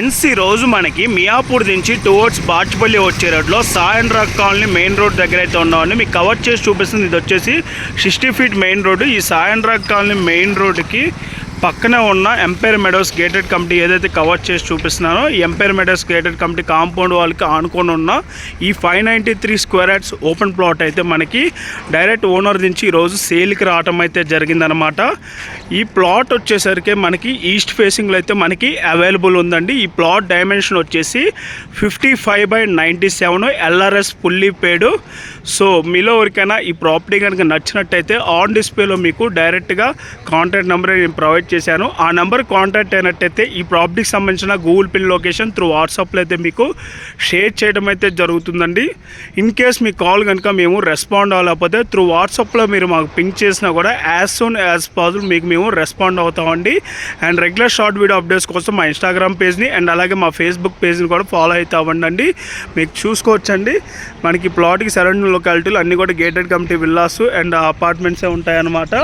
NC రోజు మనకి మియాపూర్ నుంచి టువర్డ్స్ బాచ్పల్లి వచ్చే రోడ్లో సాయన్ రాక్ కాలనీ మెయిన్ రోడ్ దగ్గర అయితే ఉన్నామండి మీకు కవర్ చేసి చూపిస్తుంది. ఇది వచ్చేసి సిక్స్టీ ఫీట్ మెయిన్ రోడ్డు ఈ సాయన్ రాక్ కాలనీ మెయిన్ రోడ్డుకి పక్కనే ఉన్న ఎంపైర్ మెడోస్ గేటెడ్ కమిటీ ఏదైతే కవర్ చేసి చూపిస్తున్నానో Empire Meadows gated committee compound వాళ్ళకి ఆనుకొని ఉన్న ఈ five ninety three square yards open plot అయితే మనకి డైరెక్ట్ ఓనర్ నుంచి ఈరోజు సేల్కి రావటం అయితే జరిగిందనమాట ఈ ప్లాట్ వచ్చేసరికి మనకి ఈస్ట్ ఫేసింగ్లో అయితే మనకి అవైలబుల్ ఉందండి. ఈ ప్లాట్ డైమెన్షన్ వచ్చేసి fifty five by ninety seven LRS pulley పేడు so మీలో ఎవరికైనా ఈ ప్రాపర్టీ కనుక నచ్చినట్టయితే ఆన్ డిస్ప్లేలో మీకు డైరెక్ట్గా కాంటాక్ట్ నెంబర్ నేను ప్రొవైడ్ చేశాను. ఆ నెంబర్ కాంటాక్ట్ అయినట్టయితే ఈ ప్రాపర్టీకి సంబంధించిన గూగుల్ పిన్ లొకేషన్ త్రూ వాట్సాప్లో అయితే మీకు షేర్ చేయడం అయితే జరుగుతుందండి. ఇన్ కేస్ మీ కాల్ కనుక మేము రెస్పాండ్ అవ్వలేకపోతే త్రూ వాట్సాప్లో మీరు మాకు పింక్ చేసినా కూడా యాజ్ సూన్ యాజ్ పాసిబుల్ మీకు మేము respond అవుతామండి. And regular short video updates కోసం మా ఇన్స్టాగ్రామ్ పేజ్ని అండ్ అలాగే మా ఫేస్బుక్ పేజ్ని కూడా ఫాలో అవుతామండి మీకు చూసుకోవచ్చండి. మనకి ప్లాట్కి సరౌండింగ్ లొకాలిటీలు అన్నీ కూడా గేటెడ్ కమిటీ విల్లాస్ అండ్ అపార్ట్మెంట్సే ఉంటాయన్నమాట.